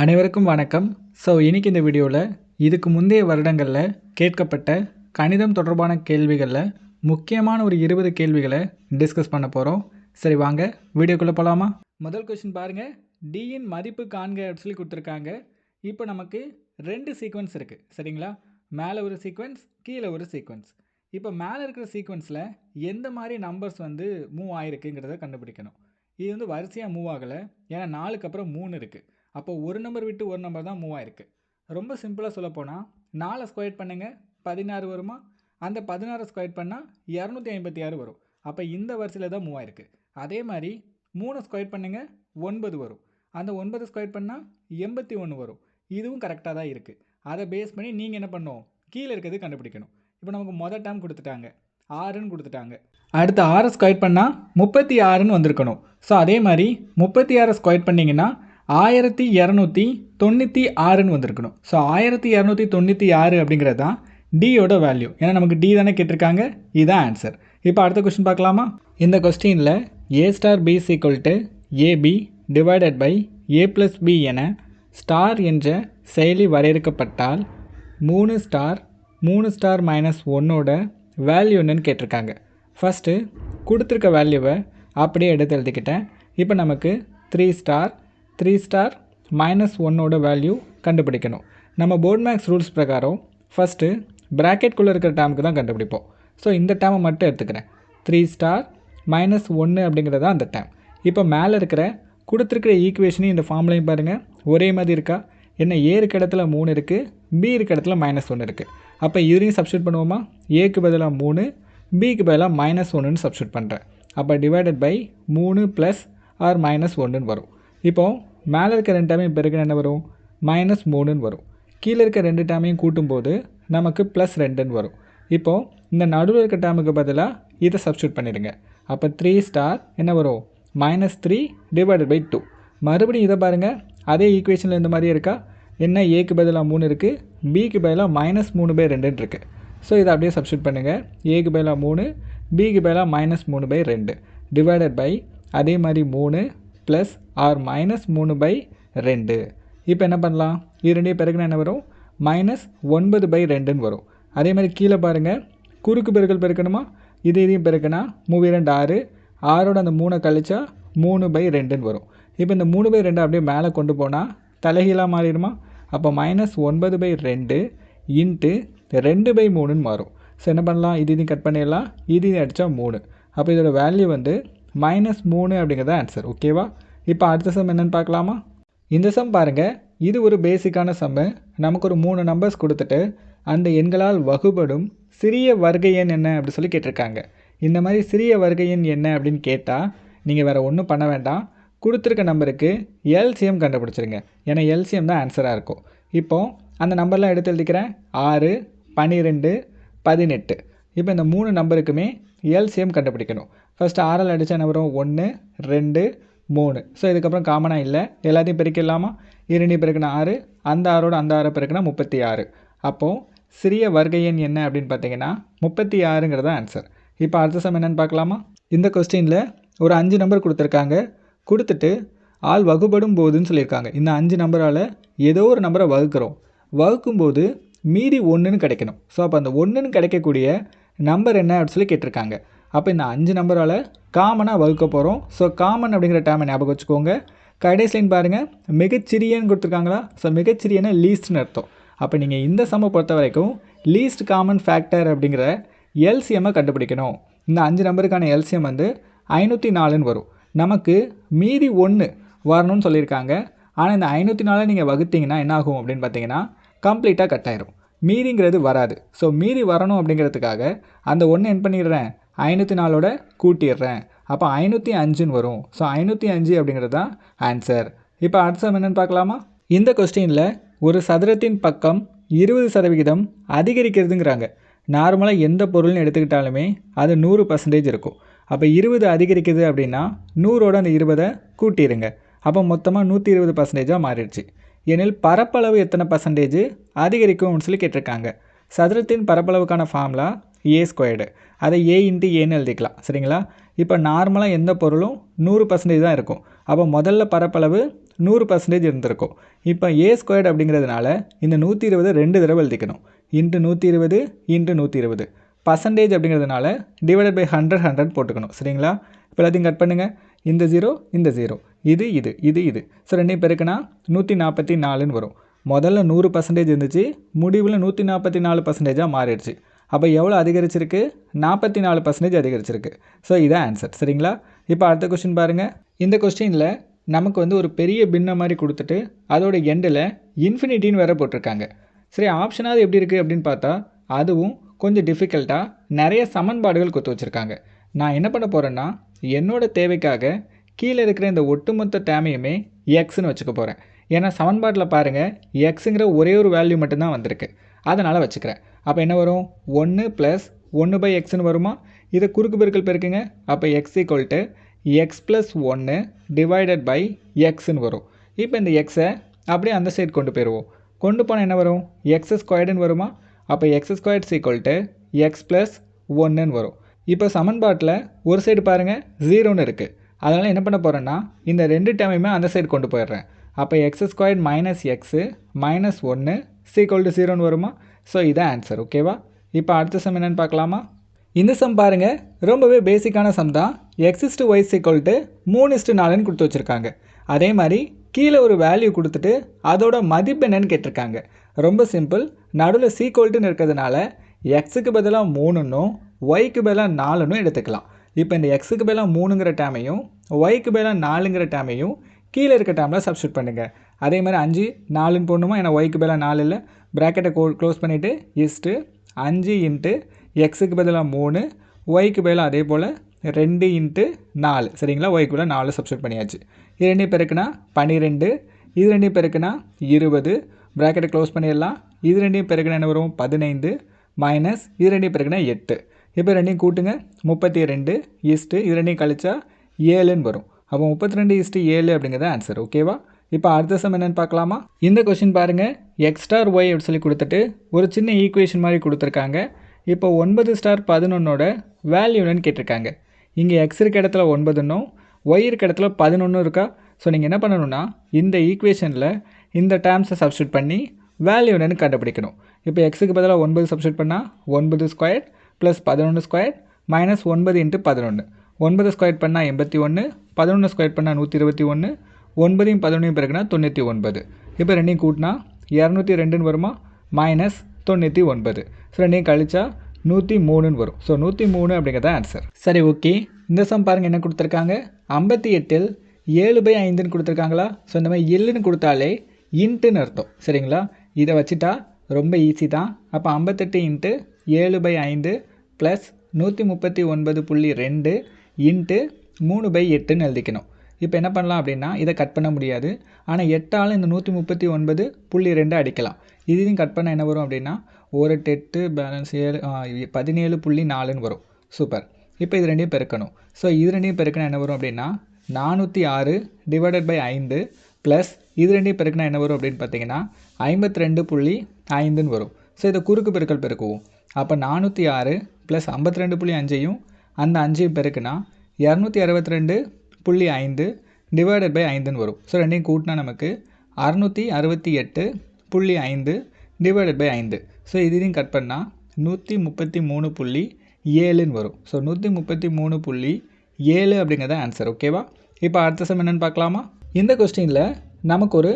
அனைவருக்கும் வணக்கம். ஸோ இன்றைக்கி இந்த வீடியோவில் இதுக்கு முந்தைய வருடங்களில் கேட்கப்பட்ட கணிதம் தொடர்பான கேள்விகளில் முக்கியமான ஒரு இருபது கேள்விகளை டிஸ்கஸ் பண்ண போகிறோம் சரி வாங்க வீடியோக்குள்ளே போகலாமா முதல் கொஷின் பாருங்கள் டியின் மதிப்பு காண்க அப்படின்னு சொல்லி கொடுத்துருக்காங்க. இப்போ நமக்கு ரெண்டு சீக்வன்ஸ் இருக்குது சரிங்களா? மேலே ஒரு சீக்வன்ஸ் கீழே ஒரு சீக்வன்ஸ் இப்போ மேலே இருக்கிற சீக்வன்ஸில் எந்த மாதிரி நம்பர்ஸ் வந்து மூவ் ஆகிருக்குங்கிறத கண்டுபிடிக்கணும். இது வந்து வரிசையாக மூவ் ஆகலை. ஏன்னா நாலுக்கு அப்புறம் மூணு இருக்குது அப்போ ஒரு நம்பர் விட்டு ஒரு நம்பர் தான் மூவ் ஆயிருக்கு. ரொம்ப சிம்பிளாக சொல்லப்போனால் நாலை ஸ்கொயர் பண்ணுங்கள் பதினாறு வருமா? அந்த பதினாறு ஸ்கொயர் பண்ணால் இரநூத்தி ஐம்பத்தி ஆறு வரும். அப்போ இந்த வரிசையில் தான் மூவ் ஆயிருக்கு. அதே மாதிரி மூணு ஸ்கொயர் பண்ணுங்கள் ஒன்பது வரும். அந்த ஒன்பது ஸ்கொயர் பண்ணால் எண்பத்தி ஒன்று வரும். இதுவும் கரெக்டாக தான் இருக்குது அதை பேஸ் பண்ணி நீங்கள் என்ன பண்ணணும் கீழே இருக்கிறது கண்டுபிடிக்கணும். இப்போ நமக்கு மொதல் டேம் கொடுத்துட்டாங்க. ஆறுன்னு கொடுத்துட்டாங்க. அடுத்து ஆறு ஸ்கொயர் பண்ணால் முப்பத்தி ஆறுன்னு வந்திருக்கணும். ஸோ அதே மாதிரி முப்பத்தி ஆறு ஸ்கொயர் பண்ணிங்கன்னா ஆயிரத்தி இரநூத்தி தொண்ணூற்றி ஆறுன்னு வந்திருக்கணும். ஸோ ஆயிரத்தி இரநூத்தி தொண்ணூற்றி ஆறு அப்படிங்கிறது தான் டியோட வேல்யூ ஏன்னா நமக்கு டி தானே கேட்டிருக்காங்க? இதுதான் ஆன்சர் இப்போ அடுத்த கொஸ்டின் பார்க்கலாமா? இந்த கொஸ்டினில் A star B equal to AB divided by A plus B என ஸ்டார் என்ற செயலி வரையறுக்கப்பட்டால் மூணு ஸ்டார் மூணு ஸ்டார் மைனஸ் ஒன்னோட வேல்யூ என்னன்னு கேட்டிருக்காங்க. ஃபஸ்ட்டு கொடுத்துருக்க வேல்யூவை அப்படியே எடுத்து எழுதிக்கிட்டேன். இப்போ நமக்கு three star three star minus ஒன்னோட வேல்யூ கண்டுபிடிக்கணும். நம்ம போர்ட் மேக்ஸ் ரூல்ஸ் பிரகாரம் ஃபஸ்ட்டு ப்ராக்கெட்குள்ளே இருக்கிற டேமுக்கு தான் கண்டுபிடிப்போம். ஸோ இந்த டேமை மட்டும் எடுத்துக்கிறேன். த்ரீ ஸ்டார் மைனஸ் ஒன்று அப்படிங்கிறது தான் அந்த டேம் இப்போ மேலே இருக்கிற கொடுத்துருக்கிற ஈக்குவேஷனையும் இந்த ஃபார்ம்லையும் பாருங்கள் ஒரே மாதிரி இருக்கா? என்ன ஏ இருக்க இடத்துல மூணு இருக்குது பி இருக்க இடத்துல மைனஸ் ஒன்று இருக்குது அப்போ இதுலேயும் சப்ஸ்டியூட் பண்ணுவோமா? ஏக்கு பதிலாக மூணு பிக்கு பதிலாக மைனஸ் ஒன்றுன்னு சப்ஸ்டியூட் பண்ணுறேன் அப்போ டிவைடட் பை மூணு ப்ளஸ் ஆர் மைனஸ் ஒன்றுன்னு வரும். இப்போது மேலே இருக்க ரெண்டு டேமையும் பெருக்கின என்ன வரும்? மைனஸ் மூணுன்னு வரும். கீழே இருக்க ரெண்டு டேமையும் கூட்டும்போது நமக்கு ப்ளஸ் ரெண்டுன்னு வரும். இப்போது இந்த நடுவில் இருக்க டேமுக்கு பதிலாக இதை சப்ஸ்டியூட் பண்ணிடுங்க. அப்போ த்ரீ ஸ்டார் என்ன வரும்? Minus three divided by two மறுபடியும் இதை பாருங்கள் அதே ஈக்குவேஷனில் இந்த மாதிரி இருக்கா? என்ன ஏக்கு பதிலாக மூணு இருக்குது பிக்கு பதிலாக மைனஸ் மூணு பை ரெண்டுன்னு இருக்குது ஸோ இதை அப்படியே சப்ஸ்டியூட் பண்ணுங்கள் ஏக்கு பதிலாக மூணு பிக்கு பதிலாக மைனஸ் மூணு பை ரெண்டு. டிவைடட் பை அதே மாதிரி மூணு ப்ளஸ் ஆர் மைனஸ் மூணு பை ரெண்டு. இப்போ என்ன பண்ணலாம்? இது ரெண்டையும் பிறகுனா என்ன வரும்? மைனஸ் ஒன்பது பை ரெண்டுன்னு வரும். அதே மாதிரி கீழே பாருங்கள் குறுக்கு பெருக்கல் பெருக்கணுமா? இது இதையும் பெருக்கினா மூவி ரெண்டு ஆறு. ஆறோட அந்த மூணை கழிச்சா மூணு பை ரெண்டுன்னு வரும். இப்போ இந்த மூணு பை ரெண்டு அப்படியே மேலே கொண்டு போனால் தலைகீழாக மாறிடுமா? அப்போ மைனஸ் ஒன்பது பை ரெண்டு இன்ட்டு ரெண்டு பை மூணுன்னு மாறும். ஸோ என்ன பண்ணலாம்? இது இதையும் கட் பண்ணிடலாம். இது இது அடித்தா மூணு. அப்போ இதோட வேல்யூ வந்து மைனஸ் மூணு அப்படிங்கிறது ஆன்சர் ஓகேவா இப்போ அடுத்த சம் என்னென்னு பார்க்கலாமா? இந்த சம் பாருங்கள் இது ஒரு பேசிக்கான சம்மு நமக்கு ஒரு மூணு நம்பர்ஸ் கொடுத்துட்டு அந்த எண்களால் வகுபடும் சிறிய வர்க்க எண் என்ன அப்படி சொல்லி கேட்டிருக்காங்க. இந்த மாதிரி சிறிய வர்க்க எண் என்ன அப்படின்னு கேட்டால் நீங்கள் வேறு ஒன்றும் பண்ண வேண்டாம். கொடுத்துருக்க நம்பருக்கு எல்சிஎம் கண்டுபிடிச்சிருங்க. ஏன்னா எல்சிஎம் தான் ஆன்சராக இருக்கும். இப்போது அந்த நம்பர்லாம் எடுத்து எழுதிக்கிறேன். ஆறு பன்னிரெண்டு பதினெட்டு. இப்போ இந்த மூணு நம்பருக்குமே எல்சிஎம் கண்டுபிடிக்கணும். ஃபஸ்ட்டு ஆறால் அடித்தா என்ன வரும்? ஒன்று ரெண்டு மூணு. ஸோ இதுக்கப்புறம் காமனாக இல்லை. எல்லாத்தையும் பெருக்கிடலாமா? இரண்டையும் பெருக்கினா ஆறு. அந்த ஆறோட அந்த ஆறை பெருக்கினா முப்பத்தி ஆறு. அப்போது சிறிய வர்க்க எண் என்ன அப்படின்னு பார்த்தீங்கன்னா முப்பத்தி ஆறுங்கிறது ஆன்சர் இப்போ அடுத்த சம் என்னென்னு பார்க்கலாமா? இந்த கொஸ்டினில் ஒரு அஞ்சு நம்பர் கொடுத்துருக்காங்க. கொடுத்துட்டு ஆள் வகுப்படும் போதுன்னு சொல்லியிருக்காங்க. இந்த அஞ்சு நம்பரால் ஏதோ ஒரு நம்பரை வகுக்கிறோம். வகுக்கும்போது மீதி ஒன்றுன்னு கிடைக்கணும். ஸோ அப்போ அந்த ஒன்றுன்னு கிடைக்கக்கூடிய நம்பர் என்ன அப்படின்னு சொல்லி கேட்டிருக்காங்க. அப்போ இந்த அஞ்சு நம்பரால் காமனாக வகுக்க போகிறோம் ஸோ காமன் அப்படிங்கிற டேமை ஞாபகம் வச்சுக்கோங்க. கடைசின்னு பாருங்கள் மிகச்சிறியன்னு கொடுத்துருக்காங்களா? ஸோ மிகச்சிறியன லீஸ்ட்னு அர்த்தம். அப்போ நீங்கள் இந்த சம்மை பொறுத்த வரைக்கும் லீஸ்ட் காமன் ஃபேக்டர் அப்படிங்கிற எல்சிஎம்மை கண்டுபிடிக்கணும். இந்த அஞ்சு நம்பருக்கான எல்சிஎம் வந்து ஐநூற்றி நாலுன்னு வரும். நமக்கு மீதி ஒன்று வரணும்னு சொல்லியிருக்காங்க. ஆனால் இந்த ஐநூற்றி நாலை நீங்கள் வகுத்தீங்கன்னா என்ன ஆகும் அப்படின்னு பார்த்தீங்கன்னா கம்ப்ளீட்டாக கட் ஆயிரும். மீதிங்கிறது வராது. ஸோ மீதி வரணும் அப்படிங்கிறதுக்காக அந்த ஒன்று என்ன பண்ணிடுறேன்? ஐநூற்றி நாலோட கூட்டிடுறேன். அப்போ ஐநூற்றி அஞ்சுன்னு வரும். ஸோ ஐநூற்றி அஞ்சு அப்படிங்கிறது தான் ஆன்சர் இப்போ அடுத்த சம் என்னென்னு பார்க்கலாமா? இந்த கொஸ்டினில் ஒரு சதுரத்தின் பக்கம் இருபது சதவிகிதம் அதிகரிக்கிறதுங்கிறாங்க. நார்மலாக எந்த பொருள்னு எடுத்துக்கிட்டாலுமே அது நூறு பர்சன்டேஜ் இருக்கும். அப்போ இருபது அதிகரிக்குது அப்படின்னா நூறோட அந்த இருபதை கூட்டிடுங்க. அப்போ மொத்தமாக நூற்றி இருபது பர்சன்டேஜாக மாறிடுச்சு. எனில் பரப்பளவு எத்தனை பர்சன்டேஜ் அதிகரிக்கும்னு சொல்லி கேட்டிருக்காங்க. சதுரத்தின் பரப்பளவுக்கான ஃபார்முலா ஏ ஸ்கொயர்டு அதை ஏ இன்ட்டு ஏன்னு எழுதிக்கலாம். சரிங்களா? இப்போ நார்மலாக எந்த பொருளும் நூறு பர்சன்டேஜ் தான் இருக்கும். அப்போ முதல்ல பரப்பளவு நூறு பர்சன்டேஜ் இருந்திருக்கும். இப்போ ஏ ஸ்கொயர்டு அப்படிங்கிறதுனால இந்த நூற்றி இருபது ரெண்டு தடவை எழுதிக்கணும். இன்ட்டு நூற்றி இருபது இன்ட்டு நூற்றி இருபது. பர்சன்டேஜ் அப்படிங்கிறதுனால டிவைடட் பை ஹண்ட்ரட் ஹண்ட்ரட் போட்டுக்கணும். சரிங்களா? இப்போ எல்லாத்தையும் கட் பண்ணுங்கள் இந்த ஜீரோ இந்த ஜீரோ இது இது இது இது. ஸோ ரெண்டையும் பெருக்கினா நூற்றி நாற்பத்தி நாலுன்னு வரும். முதல்ல நூறு பர்சன்டேஜ் இருந்துச்சு முடிவில் நூற்றி நாற்பத்தி நாலு பர்சன்டேஜாக மாறிடுச்சு. அப்போ எவ்வளோ அதிகரிச்சிருக்கு? நாற்பத்தி நாலு பர்சன்டேஜ் அதிகரிச்சிருக்கு. ஸோ இதான் ஆன்சர் சரிங்களா? இப்போ அடுத்த கொஸ்டின் பாருங்கள் இந்த கொஸ்டினில் நமக்கு வந்து ஒரு பெரிய பின்ன மாதிரி கொடுத்துட்டு அதோட எண்டில் இன்ஃபினிட்டின்னு வேற போட்டிருக்காங்க. சரி ஆப்ஷனாவது எப்படி இருக்குது அப்படின்னு பார்த்தா அதுவும் கொஞ்சம் டிஃபிகல்ட்டாக நிறைய சமன்பாடுகள் கொடுத்து வச்சுருக்காங்க. நான் என்ன பண்ண போகிறேன்னா என்னோடய தேவைக்காக கீழே இருக்கிற இந்த ஒட்டுமொத்த டேமையுமே எக்ஸ்னு வச்சுக்க போகிறேன் ஏன்னா சமன்பாட்டில் பாருங்கள் எக்ஸுங்கிற ஒரே ஒரு வேல்யூ மட்டும்தான் வந்திருக்கு. அதனால் வச்சுக்கிறேன். அப்போ என்ன வரும்? ஒன்று ப்ளஸ் ஒன்று பை எக்ஸ்னு வருமா? இதை குறுக்கு பெருக்கல் பெருக்குங்க. அப்போ X equal to X plus ஒன்று டிவைடட் பை எக்ஸ்னு வரும். இப்போ இந்த எக்ஸை அப்படியே அந்த சைடு கொண்டு போயிடுவோம். கொண்டு போனால் என்ன வரும்? எக்ஸ் ஸ்கொயர்டுன்னு வருமா? அப்போ X squared equal to X plus ஒன்றுன்னு வரும். இப்போ சமன்பாட்டில் ஒரு சைடு பாருங்கள் ஜீரோன்னு இருக்குது அதனால் என்ன பண்ண போகிறேன்னா இந்த ரெண்டு டேமையுமே அந்த சைடு கொண்டு போயிடுறேன். அப்போ X squared minus X minus ஒன்று சீக்வல் டு ஜீரோன்னு வருமா? ஸோ இதான் ஆன்சர் ஓகேவா இப்போ அடுத்த சம் என்னென்னு பார்க்கலாமா? இந்த சம் பாருங்கள் ரொம்பவே பேசிக்கான சம் தான். X is to Y equal to மூணு இஸ்டு நாலுன்னு கொடுத்து வச்சுருக்காங்க. அதே மாதிரி கீழே ஒரு வேல்யூ கொடுத்துட்டு அதோட மதிப்பு என்னன்னு கேட்டிருக்காங்க. ரொம்ப சிம்பிள் நடுவில் சீக்வல்ட்டுன்னு இருக்கிறதுனால எக்ஸுக்கு பதிலாக மூணுன்னும் ஒய்க்கு பதிலாக நாலுன்னும் எடுத்துக்கலாம். இப்போ இந்த எக்ஸுக்கு பதிலாக மூணுங்கிற டேமையும் ஒய்க்கு பதிலாக நாலுங்கிற டேமையும் கீழே இருக்க டேமில் சப்ஸ்டியூட் பண்ணுங்கள் அதே மாதிரி அஞ்சு நாலுன்னு போடணுமா? ஏன்னா ஒய்க்கு பதிலாக நாலு இல்லை. ப்ராக்கெட்டை கோ க்ளோஸ் பண்ணிவிட்டு இஸ்ட்டு அஞ்சு இன்ட்டு எக்ஸுக்கு பதிலாக மூணு ஒய்க்கு பதிலாக அதே போல் ரெண்டு இன்ட்டு நாலு. சரிங்களா? ஒய்க்கு பதிலாக நாலு சப்ஸ்டியூட் பண்ணியாச்சு. இது ரெண்டு பேருக்குன்னா பன்னிரெண்டு இது ரெண்டு பேருக்குன்னா இருபது. ப்ராக்கெட்டை க்ளோஸ் பண்ணிடலாம். இது ரெண்டையும் பெருக்குனா என்ன வரும்? பதினைந்து மைனஸ் இது ரெண்டையும் பெருக்குனா எட்டு. இப்போ ரெண்டையும் கூட்டுங்க. முப்பத்தி ரெண்டு ஈஸ்ட்டு இது ரெண்டையும் கழிச்சா ஏழுன்னு வரும். அப்போ முப்பத்தி ரெண்டு ஈஸ்ட்டு ஏழு அப்படிங்கிறது ஆன்சர் ஓகேவா இப்போ அடுத்த சம் என்னென்னு பார்க்கலாமா? இந்த கொஷின் பாருங்கள் எக்ஸ் ஸ்டார் ஒய் அப்படின்னு சொல்லி கொடுத்துட்டு ஒரு சின்ன ஈக்குவேஷன் மாதிரி கொடுத்துருக்காங்க. இப்போ ஒன்பது ஸ்டார் பதினொன்னோட வேல்யூ என்னன்னு கேட்டிருக்காங்க. இங்கே எக்ஸ் இருக்க இடத்துல ஒன்பதுன்னும் ஒய் இருக்க இடத்துல பதினொன்றும் இருக்கா? ஸோ நீங்கள் என்ன பண்ணணும்னா இந்த ஈக்குவேஷனில் இந்த டேர்ம்ஸை சப்ஸ்டியூட் பண்ணி வேல்யூ என்னன்னு கண்டுபிடிக்கணும். இப்போ எக்ஸுக்கு பதிலாக ஒன்பது சப்ஸ்டியூட் பண்ணால் ஒன்பது ஸ்கொயர் ப்ளஸ் பதினொன்று ஸ்கொயர் மைனஸ் ஒன்பது இன்ட்டு பதினொன்று ஒன்பது ஸ்கொயர் பண்ணால் எண்பத்தி ஒன்று பதினொன்று ஸ்கொயர் பண்ணால் நூற்றி இருபத்தி ஒன்று ஒன்பதையும் பதினொன்றையும் பிறகுனா தொண்ணூற்றி ஒன்பது. இப்போ ரெண்டையும் கூட்டினா இரநூத்தி ரெண்டுன்னு வருமா? மைனஸ் தொண்ணூற்றி ஒன்பது. ஸோ ரெண்டையும் கழிச்சா நூற்றி மூணுன்னு வரும். ஸோ நூற்றி மூணு அப்படிங்கிறத ஆன்சர் சரி ஓகே இந்த சம் பாருங்கள் என்ன கொடுத்துருக்காங்க? ஐம்பத்தி எட்டில் ஏழு பை ஐந்துன்னு கொடுத்துருக்காங்களா? ஸோ இந்த மாதிரி எள்ளுன்னு கொடுத்தாலே இன்ட்டுன்னு அர்த்தம். சரிங்களா? இதை வச்சுட்டா ரொம்ப ஈஸி தான். அப்போ ஐம்பத்தெட்டு இன்ட்டு ஏழு பை ஐந்து ப்ளஸ் நூற்றி முப்பத்தி ஒன்பது புள்ளி ரெண்டு இன்ட்டு மூணு பை எட்டுன்னு எழுதிக்கணும். இப்போ என்ன பண்ணலாம் அப்படின்னா இதை கட் பண்ண முடியாது. ஆனால் எட்டால் இந்த நூற்றி முப்பத்தி ஒன்பது புள்ளி ரெண்டு அடிக்கலாம். இதையும் கட் பண்ண என்ன வரும் அப்படின்னா ஒரு டெட்டு பேலன்ஸ் ஏழு பதினேழு புள்ளி நாலுன்னு வரும். சூப்பர். இப்போ இது ரெண்டையும் பெருக்கணும். ஸோ இது ரெண்டையும் பெருக்கினா என்ன வரும் அப்படின்னா நானூற்றி ஆறு டிவைடட் பை ஐந்து ப்ளஸ் இது ரெண்டையும் பெருக்கினா என்ன வரும் அப்படின்னு பார்த்தீங்கன்னா ஐம்பத்தி ரெண்டு புள்ளி ஐந்துன்னு வரும். ஸோ இதை குறுக்கு பெருக்கல் பெருக்குவோம். அப்போ நானூற்றி ஆறு ப்ளஸ் ஐம்பத்தி ரெண்டு புள்ளி அஞ்சையும் அந்த அஞ்சையும் பெருக்குனா இரநூத்தி அறுபத்தி ரெண்டு புள்ளி ஐந்து டிவைடட் பை ஐந்துன்னு வரும். ஸோ ரெண்டையும் கூட்டினா நமக்கு அறுநூற்றி அறுபத்தி எட்டு புள்ளி ஐந்து டிவைடட் பை ஐந்து. ஸோ இதையும் கட் பண்ணால் நூற்றி முப்பத்தி மூணு புள்ளி ஏழுன்னு வரும். ஸோ நூற்றி முப்பத்தி மூணு புள்ளி ஏழு அப்படிங்கிறத ஆன்சர் ஓகேவா இப்போ அடுத்த சம் என்னென்னு பார்க்கலாமா? இந்த கொஸ்டினில் நமக்கு ஒரு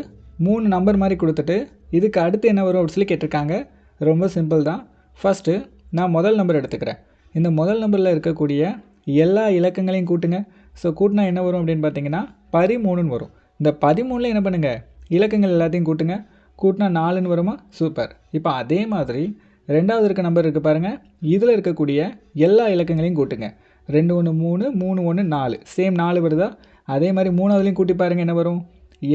மூணு நம்பர் மாதிரி கொடுத்துட்டு இதுக்கு அடுத்து என்ன வரும் அப்படின்னு சொல்லி கேட்டிருக்காங்க. ரொம்ப சிம்பிள் தான். ஃபஸ்ட்டு நான் முதல் நம்பர் எடுத்துக்கிறேன். இந்த முதல் நம்பரில் இருக்கக்கூடிய எல்லா இலக்கங்களையும் கூட்டுங்க. ஸோ கூட்டினா என்ன வரும் அப்படின்னு பார்த்தீங்கன்னா பதிமூணுன்னு வரும். இந்த பதிமூணில் என்ன பண்ணுங்கள் இலக்கங்கள் எல்லாத்தையும் கூட்டுங்க. கூட்டினா நாலுன்னு வருமா? சூப்பர் இப்போ அதே மாதிரி ரெண்டாவது இருக்க நம்பர் இருக்குது பாருங்கள் இதில் இருக்கக்கூடிய எல்லா இலக்கங்களையும் கூட்டுங்க. ரெண்டு ஒன்று மூணு மூணு ஒன்று நாலு. சேம் நாலு வருதா? அதே மாதிரி மூணாவதுலேயும் கூட்டி பாருங்கள் என்ன வரும்?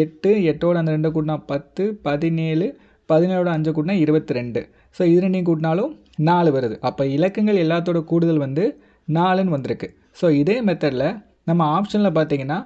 எட்டு எட்டோட அந்த ரெண்டை கூட்டினா பத்து பதினேழு பதினேழோட அஞ்சு கூட்டினா இருபத்தி ரெண்டு. ஸோ இது ரெண்டையும் கூட்டினாலும் நாலு வருது. அப்போ இலக்கங்கள் எல்லாத்தோட கூடுதல் வந்து நாலுன்னு வந்திருக்கு. ஸோ இதே மெத்தடில் நம்ம ஆப்ஷனில் பார்த்தீங்கன்னா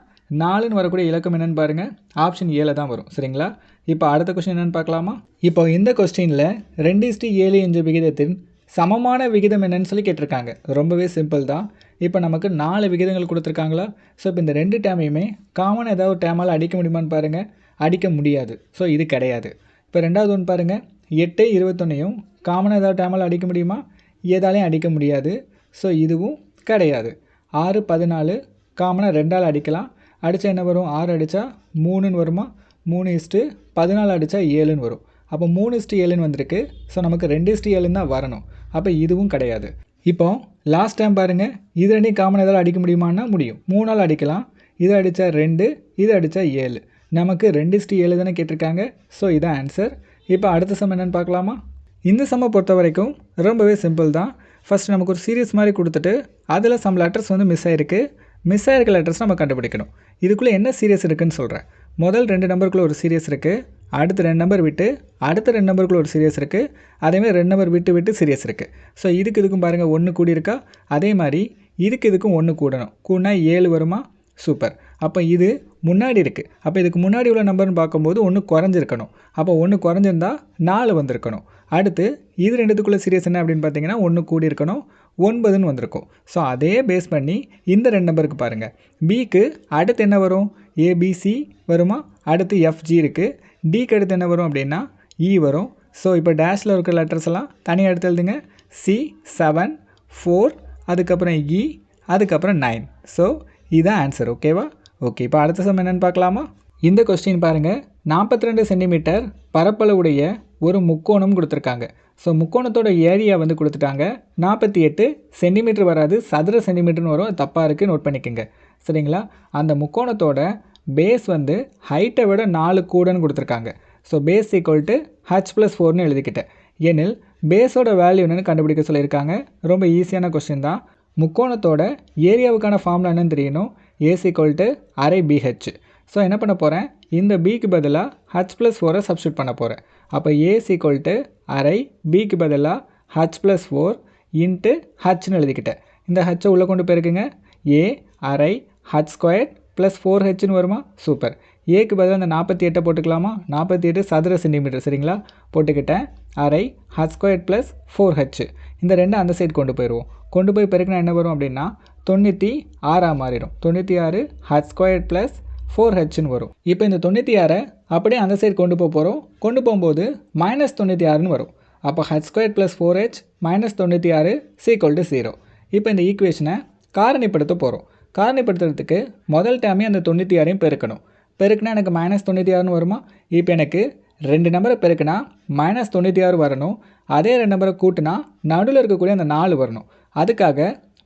நாலுன்னு வரக்கூடிய இலக்கம் என்னென்னு பாருங்கள் ஆப்ஷன் ஏழு தான் வரும். சரிங்களா? இப்போ அடுத்த கொஸ்டின் என்னென்னு பார்க்கலாமா? இப்போ இந்த கொஸ்டினில் ரெண்டு இஸ்டி ஏழு என்ற விகிதத்தின் சமமான விகிதம் என்னன்னு சொல்லி கேட்டிருக்காங்க. ரொம்பவே சிம்பிள் தான். இப்போ நமக்கு நாலு விகிதங்கள் கொடுத்துருக்காங்களா? ஸோ இப்போ இந்த ரெண்டு டேமையுமே காமன் ஏதாவது ஒரு டேமால் அடிக்க முடியுமான்னு பாருங்கள் அடிக்க முடியாது. ஸோ இது கிடையாது. இப்போ ரெண்டாவது ஒன்று பாருங்கள் எட்டு இருபத்தொன்னையும் காமனாக ஏதாவது டைமில் அடிக்க முடியுமா? ஏதாலையும் அடிக்க முடியாது. ஸோ இதுவும் கிடையாது. ஆறு பதினாலு காமனாக ரெண்டால் அடிக்கலாம். அடித்தா என்ன வரும்? ஆறு அடித்தா மூணுன்னு வருமா? மூணு இஸ்ட்டு பதினாலு அடித்தா ஏழுன்னு வரும். அப்போ மூணு இஸ்ட்டு ஏழுன்னு வந்திருக்கு. ஸோ நமக்கு ரெண்டு இஸ்ட்டு ஏழுன்னு தான் வரணும். அப்போ இதுவும் கிடையாது. இப்போ லாஸ்ட் டைம் பாருங்கள் இது ரெண்டையும் காமன் ஏதாவது அடிக்க முடியுமான்னா முடியும். மூணு நாள் அடிக்கலாம். இது அடித்தா ரெண்டு இது அடித்தா ஏழு. நமக்கு ரெண்டு இஸ்ட்டு ஏழு தானே கேட்டிருக்காங்க. ஸோ இதான் ஆன்சர் இப்போ அடுத்த சம் என்னென்னு பார்க்கலாமா? இந்த சம்மை பொறுத்த வரைக்கும் ரொம்பவே சிம்பிள் தான். ஃபஸ்ட் நமக்கு ஒரு சீரியஸ் மாதிரி கொடுத்துட்டு அதில் சம் லெட்டர்ஸ் வந்து மிஸ் ஆகிருக்கு மிஸ் ஆகிருக்க லெட்டர்ஸ் நம்ம கண்டுபிடிக்கணும். இதுக்குள்ளே என்ன சீரியஸ் இருக்குதுன்னு சொல்கிறேன் முதல் ரெண்டு நம்பருக்குள்ளே ஒரு சீரியஸ் இருக்குது அடுத்த ரெண்டு நம்பர் விட்டு அடுத்த ரெண்டு நம்பருக்குள்ள ஒரு சீரியஸ் இருக்குது அதேமாதிரி ரெண்டு நம்பர் விட்டு விட்டு சீரியஸ் இருக்குது ஸோ இதுக்கு இதுக்கும் பாருங்கள் ஒன்று கூடி இருக்கா? அதே மாதிரி இதுக்கு இதுக்கும் ஒன்று கூடணும். கூடனா ஏழு வருமா? சூப்பர் அப்போ இது முன்னாடி இருக்குது அப்போ இதுக்கு முன்னாடி உள்ள நம்பர்னு பார்க்கும்போது ஒன்று குறைஞ்சிருக்கணும். அப்போ ஒன்று குறைஞ்சிருந்தால் நாலு வந்திருக்கணும். அடுத்து இது ரெண்டுத்துக்குள்ளே சீரியஸ் என்ன அப்படின்னு பார்த்தீங்கன்னா ஒன்று கூடி இருக்கணும் ஒன்பதுன்னு வந்திருக்கும். ஸோ அதே பேஸ் பண்ணி இந்த ரெண்டு நம்பருக்கு பாருங்கள் பிக்கு அடுத்து என்ன வரும்? ஏபிசி வருமா? அடுத்து எஃப்ஜி இருக்குது டிக்கு அடுத்து என்ன வரும் அப்படின்னா இ வரும். ஸோ இப்போ டேஷில் இருக்கிற லெட்டர்ஸ் எல்லாம் தனியாக எடுத்து எழுதுங்க. சி செவன் ஃபோர் அதுக்கப்புறம் இ அதுக்கப்புறம் நைன் ஸோ இதுதான் ஆன்சர் ஓகேவா ஓகே இப்போ அடுத்த சம் என்னென்னு பார்க்கலாமா? இந்த கொஸ்டின் பாருங்கள் நாற்பத்தி ரெண்டு சென்டிமீட்டர் பரப்பளவுடைய ஒரு முக்கோணம் கொடுத்துருக்காங்க. ஸோ முக்கோணத்தோட ஏரியா வந்து கொடுத்துட்டாங்க. நாற்பத்தி எட்டு சென்டிமீட்டர் வராது சதுர சென்டிமீட்டர்னு வரும். தப்பாக இருக்குது நோட் பண்ணிக்கோங்க. சரிங்களா? அந்த முக்கோணத்தோட பேஸ் வந்து ஹைட்டை விட நாலு கூடன்னு கொடுத்துருக்காங்க. So base equal to H plus ஃபோர்னு எழுதிக்கிட்டேன். ஏனில் பேஸோட வேல்யூ என்னென்னு கண்டுபிடிக்க சொல்லியிருக்காங்க. ரொம்ப ஈஸியான கொஸ்டின் தான். முக்கோணத்தோட ஏரியாவுக்கான ஃபார்முலா என்னன்னு தெரியணும். ஏஸ் ஈக்குவல் டு அரை பிஹெச் ஸோ என்ன பண்ண போகிறேன் இந்த பிக்கு பதிலாக ஹச் ப்ளஸ் ஃபோரை சப்ஸ்டியூட் பண்ண போகிறேன் அப்போ ஏஸ் ஈக்குவல் டு அரை பிக்கு பதிலாக ஹச் ப்ளஸ் ஃபோர் இன்ட்டு ஹச்னு எழுதிக்கிட்டேன். இந்த ஹச்சை உள்ளே கொண்டு போயிருக்குங்க. ஏ அரை ஹச் ஸ்கொயர் ப்ளஸ் ஃபோர் ஹெச்னு வருமா? சூப்பர் ஏக்கு பதிலாக அந்த நாற்பத்தி எட்டை போட்டுக்கலாமா? நாற்பத்தி எட்டு சதுர சென்டிமீட்டர் சரிங்களா? போட்டுக்கிட்டேன். அரை H square plus four H இந்த ரெண்டு அந்த சைடு கொண்டு போயிடுவோம். கொண்டு போய் பெருக்கினா என்ன வரும் அப்படின்னா தொண்ணூற்றி ஆறாக மாறிடும். தொண்ணூற்றி ஆறு ஹச் ஸ்கொயர் ப்ளஸ் ஃபோர் ஹெச்னு வரும். இப்போ இந்த தொண்ணூற்றி ஆறை அப்படியே அந்த சைடு கொண்டு போக போகிறோம் கொண்டு போகும்போது மைனஸ் தொண்ணூற்றி ஆறுன்னு வரும். அப்போ H square plus four H minus தொண்ணூற்றி ஆறு சீக்வல் டு ஜீரோ இப்போ இந்த ஈக்குவேஷனை காரணிப்படுத்த போகிறோம் காரணிப்படுத்துறதுக்கு முதல் டைமே அந்த தொண்ணூற்றி ஆறையும் பெருக்கணும். பெருக்குனா எனக்கு மைனஸ் தொண்ணூற்றி ஆறுன்னு வருமா? இப்போ எனக்கு ரெண்டு நம்பரை பெருக்குனா மைனஸ் தொண்ணூற்றி ஆறு வரணும். அதே ரெண்டு நம்பரை கூட்டினா நடுவில் இருக்கக்கூடிய அந்த நாலு வரணும். அதுக்காக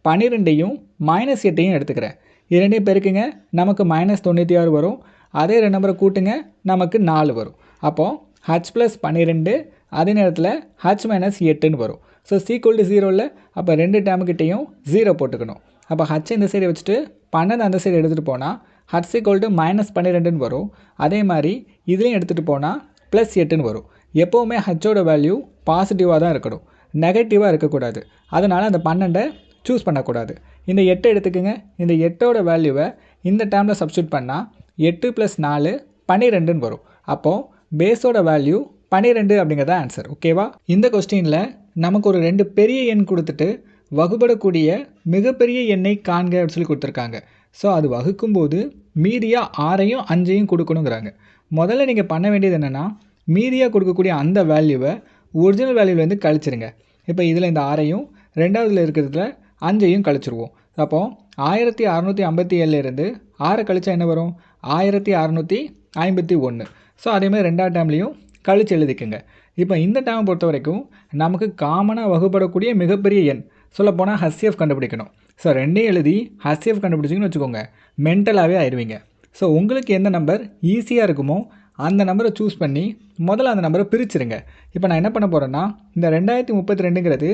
பன்னிரெண்டையும் மைனஸ் எட்டையும் எடுத்துக்கிறேன். இரண்டையும் பெருக்குங்க நமக்கு மைனஸ் தொண்ணூற்றி ஆறு வரும். அதே ரெண்டு நம்பரை கூட்டுங்க நமக்கு நாலு வரும். அப்போது ஹச் ப்ளஸ் பன்னிரெண்டு அதே நேரத்தில் ஹச் மைனஸ் எட்டுன்னு வரும். ஸோ சீக்குவல் டு ஜீரோவில் அப்போ ரெண்டு டேமுக்கிட்டேயும் ஜீரோ போட்டுக்கணும். அப்போ ஹச் இந்த சைடு வச்சுட்டு பன்னெண்டு அந்த சைடு எடுத்துகிட்டு போனால் ஹச் ஈக்குவல் டு மைனஸ் பன்னிரெண்டுன்னு வரும். அதே மாதிரி இதுலேயும் எடுத்துகிட்டு போனால் ப்ளஸ் எட்டுன்னு வரும். எப்போவுமே ஹச்சோட வேல்யூ பாசிட்டிவாக தான் இருக்கணும். நெகட்டிவாக இருக்கக்கூடாது. அதனால் அந்த பன்னெண்டை சூஸ் பண்ணக்கூடாது. இந்த எட்டை எடுத்துக்கோங்க. இந்த எட்டோட வேல்யூவை இந்த டேமில் சப்ஸ்டியூட் பண்ணால் எட்டு ப்ளஸ் நாலு பன்னிரெண்டுன்னு வரும். அப்போது பேஸோட வேல்யூ பன்னிரெண்டு அப்படிங்கிறத ஆன்சர் ஓகேவா இந்த கொஸ்டினில் நமக்கு ஒரு ரெண்டு பெரிய எண் கொடுத்துட்டு வகுப்படக்கூடிய மிகப்பெரிய எண்ணை காண்க அப்படின்னு சொல்லி கொடுத்துருக்காங்க. ஸோ அது வகுக்கும்போது மீதியாக ஆறையும் அஞ்சையும் கொடுக்கணுங்கிறாங்க. முதல்ல நீங்கள் பண்ண வேண்டியது என்னென்னா மீதியாக கொடுக்கக்கூடிய அந்த வேல்யூவை ஒரிஜினல் வேல்யூலேருந்து கழிச்சிருங்க. இப்போ இதில் இந்த ஆறையும் ரெண்டாவதுல இருக்கிறதுல அஞ்சையும் கழிச்சிருவோம். அப்போது ஆயிரத்தி அறநூற்றி ஐம்பத்தி ஏழுலேருந்து ஆறை கழிச்சா என்ன வரும்? ஆயிரத்தி அறநூற்றி ஐம்பத்தி ஒன்று ஸோ அதேமாதிரி ரெண்டாவது டைம்லேயும் கழிச்சு எழுதிக்கோங்க. இப்போ இந்த டைமை பொறுத்த வரைக்கும் நமக்கு காமனாக வகுப்படக்கூடிய மிகப்பெரிய எண் சொல்லப்போனால் ஹஸ்எஃப் கண்டுபிடிக்கணும். ஸோ ரெண்டையும் எழுதி ஹஸ்எஃப் கண்டுபிடிச்சிங்கன்னு வச்சுக்கோங்க. மென்டலாகவே ஆயிடுவீங்க ஸோ உங்களுக்கு எந்த நம்பர் ஈஸியாக இருக்குமோ அந்த நம்பரை சூஸ் பண்ணி முதல்ல அந்த நம்பரை பிரிச்சுருங்க. இப்போ நான் என்ன பண்ண போகிறேன்னா இந்த ரெண்டாயிரத்தி முப்பத்தி ரெண்டுங்கிறது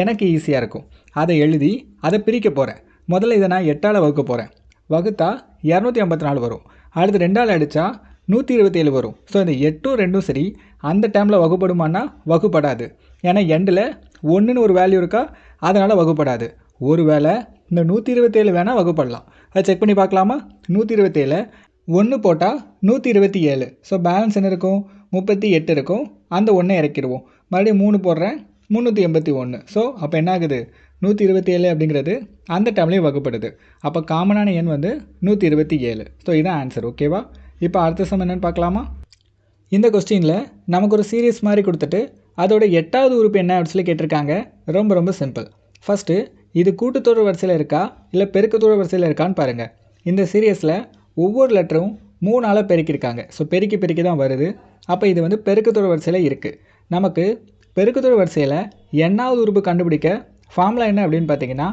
எனக்கு ஈஸியாக இருக்கும். அதை எழுதி அதை பிரிக்க போகிறேன் முதல்ல இதை நான் எட்டால் வகுக்க போகிறேன் வகுத்தா இரநூத்தி ஐம்பத்தி நாலு வரும். அடுத்து ரெண்டால் அடித்தா நூற்றி இருபத்தேழு வரும். ஸோ இந்த எட்டும் ரெண்டும் சரி அந்த டைமில் வகுப்படுமான்னா வகுப்படாது. ஏன்னா எண்டில் ஒன்றுன்னு ஒரு வேல்யூ இருக்கா அதனால் வகுப்படாது. ஒரு வேளை இந்த நூற்றி இருபத்தேழு வேணால் வகுப்படலாம். அதை செக் பண்ணி பார்க்கலாமா? நூற்றி இருபத்தேழு ஒன்று போட்டால் நூற்றி இருபத்தி ஏழு ஸோ பேலன்ஸ் என்ன இருக்கும்? முப்பத்தி எட்டு இருக்கும். அந்த ஒன்றை இறக்கிடுவோம். மறுபடியும் மூணு போடுறேன். முந்நூற்றி எண்பத்தி ஒன்று ஸோ அப்போ என்ன ஆகுது நூற்றி இருபத்தி ஏழு அப்படிங்கிறது அந்த டேர்ம்லேயே வகுப்படுது. அப்போ காமனான எண் வந்து நூற்றி இருபத்தி ஏழு. ஸோ இதான் ஆன்சர் ஓகேவா இப்போ அடுத்த சம் என்னென்னு பார்க்கலாமா? இந்த கொஸ்டினில் நமக்கு ஒரு சீரியஸ் மாதிரி கொடுத்துட்டு அதோட எட்டாவது உறுப்பு என்ன அப்படின்னு சொல்லி கேட்டிருக்காங்க. ரொம்ப ரொம்ப சிம்பிள் ஃபஸ்ட்டு இது கூட்டுத்தொடர் வரிசையில் இருக்கா? இல்லை பெருக்கத்தொடர் வரிசையில் இருக்கான்னு பாருங்கள் இந்த சீரியஸில் ஒவ்வொரு லெட்டரும் மூணால் பெருக்கியிருக்காங்க. ஸோ பெருக்கி பெருக்கி தான் வருது. அப்போ இது வந்து பெருக்கத்தொடர் வரிசையில் இருக்குது நமக்கு பெருக்குத்தொடர் வரிசையில் எண்ணாவது உறுப்பு கண்டுபிடிக்க ஃபார்முலா என்ன அப்படின்னு பார்த்தீங்கன்னா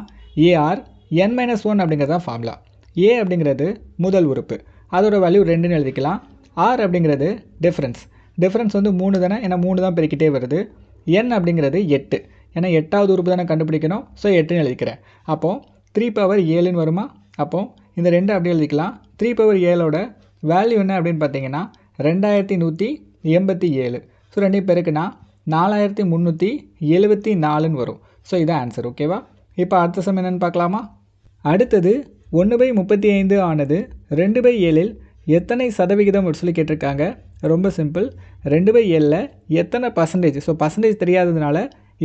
ஏஆர் என் மைனஸ் ஒன் அப்படிங்கிறது தான் ஃபார்முலா ஏ அப்படிங்கிறது முதல் உறுப்பு. அதோட வேல்யூ ரெண்டுன்னு எழுதிக்கலாம். ஆர் அப்படிங்கிறது டிஃப்ரென்ஸ் டிஃப்ரென்ஸ் வந்து மூணு தானே? ஏன்னா மூணு தான் பெருக்கிட்டே வருது. என் அப்படிங்கிறது எட்டு. ஏன்னா எட்டாவது உறுப்பு தானே கண்டுபிடிக்கணும். ஸோ எட்டுன்னு எழுதிக்கிறேன். அப்போது த்ரீ பவர் ஏழுன்னு வருமா? அப்போது இந்த ரெண்டு அப்படி எழுதிக்கலாம். த்ரீ பவர் ஏழோட வேல்யூ என்ன அப்படின்னு பார்த்தீங்கன்னா ரெண்டாயிரத்தி நூற்றி எண்பத்தி ஏழு. ஸோ ரெண்டையும் பெருக்குன்னா நாலாயிரத்தி முந்நூற்றி எழுபத்தி நாலுன்னு வரும். ஸோ இதான் ஆன்சர் ஓகேவா இப்போ அடுத்த சம் என்னென்னு பார்க்கலாமா? அடுத்தது ஒன்று பை முப்பத்தி ஐந்து ஆனது ரெண்டு பை ஏழில் எத்தனை சதவிகிதம் அப்படின்னு சொல்லி கேட்டிருக்காங்க? ரொம்ப சிம்பிள் ரெண்டு பை ஏழில் எத்தனை பர்சன்டேஜ் ஸோ பர்சன்டேஜ் தெரியாததுனால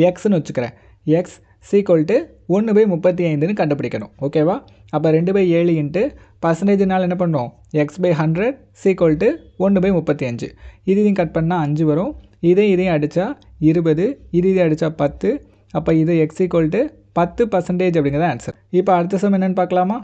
எக்ஸ்னு வச்சுக்கிறேன். எக்ஸ் சீக்வல் டு ஒன்று பை முப்பத்தி ஐந்துன்னு கண்டுபிடிக்கணும் ஓகேவா அப்போ ரெண்டு பை ஏழு இன்ட்டு பர்சன்டேஜ்னால என்ன பண்ணுவோம் X by hundred equal to ஒன்று பை முப்பத்தி அஞ்சு இது இதையும் கட் பண்ணால் அஞ்சு வரும். இதை இதையும் அடித்தா இருபது இது இதை அடித்தா பத்து. அப்போ இது எக்ஸ் ஈக்குவல் டு பத்து பர்சன்டேஜ் அப்படிங்கிறத ஆன்சர் இப்போ அடுத்த சம் என்னென்னு பார்க்கலாமா?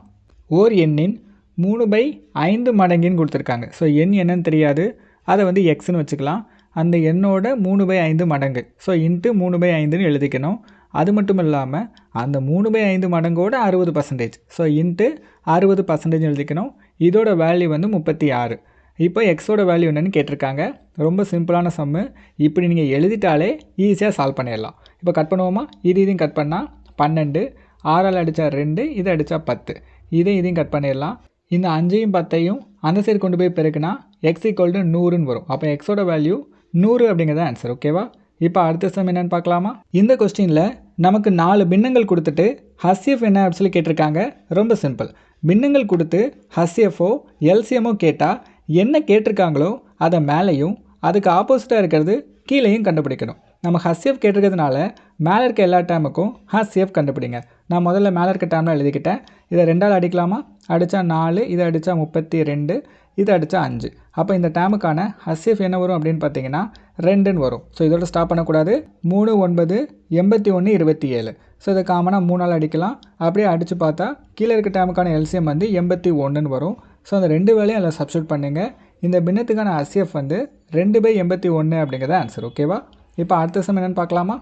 ஓர் எண்ணின் மூணு பை ஐந்து மடங்குன்னு கொடுத்துருக்காங்க. ஸோ எண் என்னன்னு தெரியாது. அதை வந்து எக்ஸ்னு வச்சுக்கலாம். அந்த எண்ணோட மூணு பை ஐந்து மடங்கு. ஸோ இன்ட்டு மூணு பை ஐந்துன்னு எழுதிக்கணும். அது மட்டும் இல்லாமல் அந்த மூணு பை ஐந்து மடங்கோட அறுபது பர்சன்டேஜ் ஸோ இன்ட்டு அறுபது பர்சன்டேஜ் எழுதிக்கணும். இதோட வேல்யூ வந்து முப்பத்தி ஆறு. இப்போ எக்ஸோட வேல்யூ என்னென்னு கேட்டிருக்காங்க. ரொம்ப சிம்பிளான சம்மு இப்படி நீங்கள் எழுதிட்டாலே ஈஸியாக சால்வ் பண்ணிடலாம். இப்போ கட் பண்ணுவோமா? இது இதையும் கட் பண்ணால் பன்னெண்டு. ஆறால் அடித்தா ரெண்டு இதை அடித்தா பத்து. இதை இதையும் கட் பண்ணிடலாம். இந்த அஞ்சையும் பத்தையும் அந்த சைடு கொண்டு போய் பெருக்குனா எக்ஸ் ஈக்குவல் டு நூறுன்னு வரும். அப்போ எக்ஸோட வேல்யூ நூறு அப்படிங்கிறது ஆன்சர் ஓகேவா இப்போ அடுத்த சம் என்னென்னு பார்க்கலாமா? இந்த கொஸ்டினில் நமக்கு நாலு பின்னங்கள் கொடுத்துட்டு ஹஸ்எஃப் என்ன அப்படின்னு சொல்லி கேட்டிருக்காங்க. ரொம்ப சிம்பிள் பின்னங்கள் கொடுத்து ஹஸ்எஃப்ஓ எல்சிஎம்மோ கேட்டால் என்ன கேட்டிருக்காங்களோ அதை மேலேயும் அதுக்கு ஆப்போசிட்டாக இருக்கிறது கீழேயும் கண்டுபிடிக்கணும். நம்ம ஹஸ்யப் கேட்டிருக்கிறதுனால மேலே இருக்க எல்லா டேமுக்கும் ஹஸ்யப் கண்டுபிடிங்க. நான் முதல்ல மேலே இருக்க டேம்லாம் எழுதிக்கிட்டேன். இதை ரெண்டால் அடிக்கலாமா? அடித்தா நாலு இதை அடித்தா முப்பத்தி ரெண்டு இதை அடித்தா அஞ்சு. அப்போ இந்த டேமுக்கான ஹஸ்எஃப் என்ன வரும் அப்படின்னு பார்த்தீங்கன்னா ரெண்டுன்னு வரும். ஸோ இதோட ஸ்டாப் பண்ணக்கூடாது. மூணு ஒன்பது எண்பத்தி ஒன்று இருபத்தி ஏழு. ஸோ இதை காமனாக மூணால் அடிக்கலாம். அப்படியே அடித்து பார்த்தா கீழே இருக்க டேமுக்கான எல்சிஎம் வந்து எண்பத்தி ஒன்றுன்னு வரும். ஸோ அந்த ரெண்டு வேலையும் அதில் சப்ஸ்டியூட் பண்ணுங்கள் இந்த பின்னத்துக்கான அசிஎஃப் வந்து ரெண்டு பை எண்பத்தி ஒன்று அப்படிங்கிறத ஆன்சர் ஓகேவா இப்போ அடுத்த சம் என்னென்னு பார்க்கலாமா?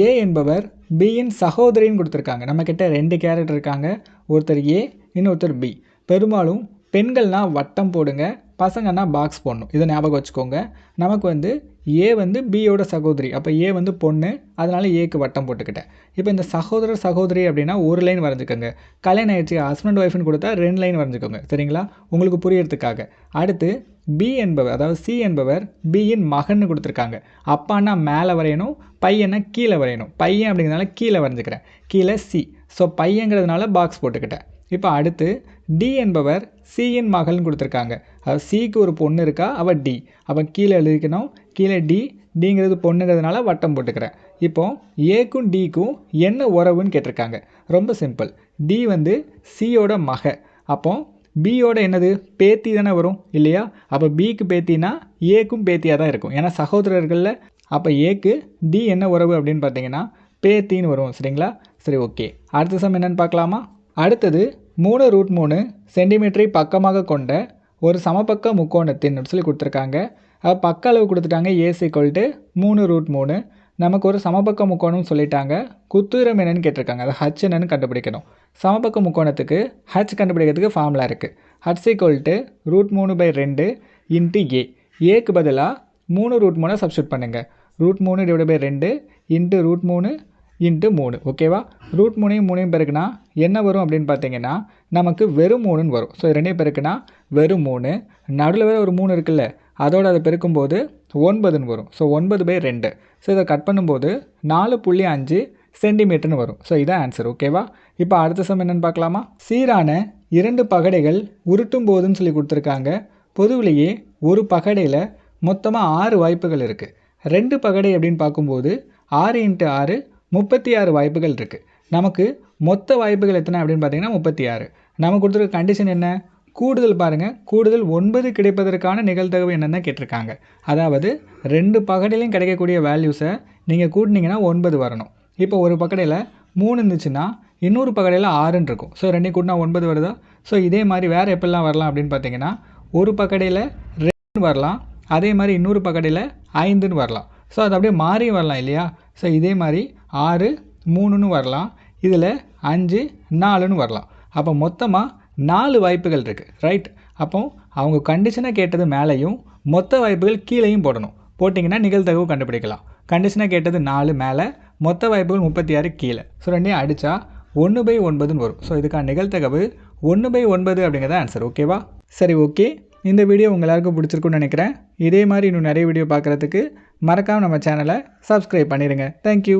ஏ என்பவர் பியின் சகோதரின்னு கொடுத்துருக்காங்க. நம்மக்கிட்ட ரெண்டு கேரக்டர் இருக்காங்க. ஒருத்தர் ஏ இன்னொருத்தர் பி பெரும்பாலும் பெண்கள்னால் வட்டம் போடுங்க. பசங்கன்னா பாக்ஸ் போடணும். இதை ஞாபகம் வச்சுக்கோங்க. நமக்கு வந்து ஏ வந்து பியோட சகோதரி. அப்போ ஏ வந்து பொண்ணு. அதனால் ஏக்கு வட்டம் போட்டுக்கிட்டேன். இப்போ இந்த சகோதரர் சகோதரி அப்படின்னா ஒரு லைன் வரைஞ்சிக்கோங்க. கல்யாணம் ஆயிடுச்சு ஹஸ்பண்ட் ஒய்ஃப்னு கொடுத்தா ரெண்டு லைன் வரைஞ்சிக்கோங்க. சரிங்களா? உங்களுக்கு புரியறதுக்காக. அடுத்து பி என்பவர் அதாவது சி என்பவர் பியின் மகன்னு கொடுத்துருக்காங்க. அப்பான்னா மேலே வரையணும் பையனை கீழே வரையணும். பையன் அப்படிங்கிறதுனால கீழே வரைஞ்சிக்கிறேன். கீழே சி ஸோ பையங்கிறதுனால பாக்ஸ் போட்டுக்கிட்டேன். இப்போ அடுத்து டி என்பவர் சியின் மகள்னு கொடுத்துருக்காங்க. அதாவது சிக்கு ஒரு பொண்ணு இருக்கா? அவள் டி. அவள் கீழே எழுதிக்கணும். கீழே டி டிங்கிறது பொண்ணுங்கிறதுனால வட்டம் போட்டுக்கிறேன். இப்போ ஏக்கும் டிக்கும் என்ன உறவுன்னு கேட்டிருக்காங்க. ரொம்ப சிம்பிள். டி வந்து சியோட மக. அப்போ பியோட என்னது? பேத்தி தானே வரும் இல்லையா? அப்போ பிக்கு பேத்தினா ஏக்கும் பேத்தியாக தான் இருக்கும். ஏன்னா சகோதரர்களில் அப்போ ஏக்கு டி என்ன உறவு அப்படின்னு பார்த்தீங்கன்னா பேத்தின்னு வரும். சரிங்களா? சரி ஓகே. அடுத்த சம் என்னென்னு பார்க்கலாமா? அடுத்தது மூணு ரூட் மூணு சென்டிமீட்டரை பக்கமாக கொண்ட ஒரு சமபக்க முக்கோணத்தின் சொல்லி கொடுத்துருக்காங்க. பக்க அளவு கொடுத்துட்டாங்க. ஏசி கொல்ட்டு மூணு ரூட் மூணு. நமக்கு ஒரு சமபக்க முக்கோணம் சொல்லிட்டாங்க. குத்துரம் என்னன்னு கேட்டிருக்காங்க. அது ஹச் என்னன்னு கண்டுபிடிக்கணும். சமபக்க முக்கோணத்துக்கு ஹச் கண்டுபிடிக்கிறதுக்கு ஃபார்முலா இருக்குது ஹச் ஈக்குவல்ட்டு ரூட் மூணு பை ரெண்டு இன்ட்டு ஏ ஏக்கு பதிலாக மூணு ரூட் மூணை சப்ஸ்டியூட் பண்ணுங்கள் ரூட் மூணு டிவைட் பை ரெண்டு இன்ட்டு ரூட் மூணு இன்ட்டு மூணு ஓகேவா? ரூட் மூணையும் மூணையும் பெருக்குனா என்ன வரும் அப்படின்னு பார்த்தீங்கன்னா நமக்கு வெறும் மூணுன்னு வரும். ஸோ ரெண்டையும் பெருக்குனா வெறும் மூணு. நடுவில் வேறு ஒரு மூணு இருக்குல்ல அதோட அதை பெருக்கும்போது ஒன்பதுன்னு வரும். ஸோ ஒன்பது பை ரெண்டு. ஸோ இதை கட் பண்ணும்போது நாலு புள்ளி அஞ்சு சென்டிமீட்டர்னு வரும். ஸோ இதான் ஆன்சர் ஓகேவா? இப்போ அடுத்த சம் என்னென்னு பார்க்கலாமா? சீரான இரண்டு பகடைகள் உருட்டும் போதுன்னு சொல்லி கொடுத்துருக்காங்க. பொதுவிலேயே ஒரு பகடையில் மொத்தமாக ஆறு வாய்ப்புகள் இருக்குது ரெண்டு பகடை அப்படின்னு பார்க்கும்போது ஆறு இன்ட்டு ஆறு முப்பத்தி ஆறு வாய்ப்புகள் இருக்குது நமக்கு மொத்த வாய்ப்புகள் எத்தனை அப்படின்னு பார்த்தீங்கன்னா முப்பத்தி ஆறு. நம்ம கொடுத்துருக்க கண்டிஷன் என்ன? கூடுதல் பாருங்கள் கூடுதல் ஒன்பது கிடைப்பதற்கான நிகழ்தகவு என்னென்னு கேட்டிருக்காங்க. அதாவது ரெண்டு பகடையிலையும் கிடைக்கக்கூடிய வேல்யூஸை நீங்கள் கூட்டினீங்கன்னா ஒன்பது வரணும். இப்போ ஒரு பக்கடையில் மூணு இருந்துச்சுன்னா இன்னொரு பகடையில் ஆறுன்னு இருக்கும். ஸோ ரெண்டையும் கூட்டினா ஒன்பது வருதா? ஸோ இதே மாதிரி வேறு எப்படிலாம் வரலாம் அப்படின்னு பார்த்தீங்கன்னா ஒரு பக்கடையில் ரெண்டு வரலாம். அதே மாதிரி இன்னொரு பக்கடையில் ஐந்துன்னு வரலாம். ஸோ அது அப்படியே மாறியும் வரலாம் இல்லையா? ஸோ இதே மாதிரி ஆறு மூணுன்னு வரலாம். இதில் அஞ்சு நாலுன்னு வரலாம். அப்போ மொத்தமாக நாலு வாய்ப்புகள் இருக்குது ரைட் அப்போ அவங்க கண்டிஷனாக கேட்டது மேலேயும் மொத்த வாய்ப்புகள் கீழேயும் போடணும். போட்டிங்கன்னா நிகழ்தகவு கண்டுபிடிக்கலாம். கண்டிஷனாக கேட்டது நாலு மேலே மொத்த வாய்ப்புகள் முப்பத்தி ஆறு கீழே. ஸோ ரெண்டையும் அடித்தா ஒன்று பை ஒன்பதுன்னு வரும். ஸோ இதுக்கான நிகழ்தகவு ஒன்று பை ஒன்பது அப்படிங்கிறத ஆன்சர் ஓகேவா சரி ஓகே இந்த வீடியோ உங்கள் எல்லாருக்கும் பிடிச்சிருக்குன்னு நினைக்கிறேன். இதே மாதிரி இன்னும் நிறைய வீடியோ பார்க்குறதுக்கு மறக்காமல் நம்ம சேனலை சப்ஸ்கிரைப் பண்ணிடுங்க தேங்க்யூ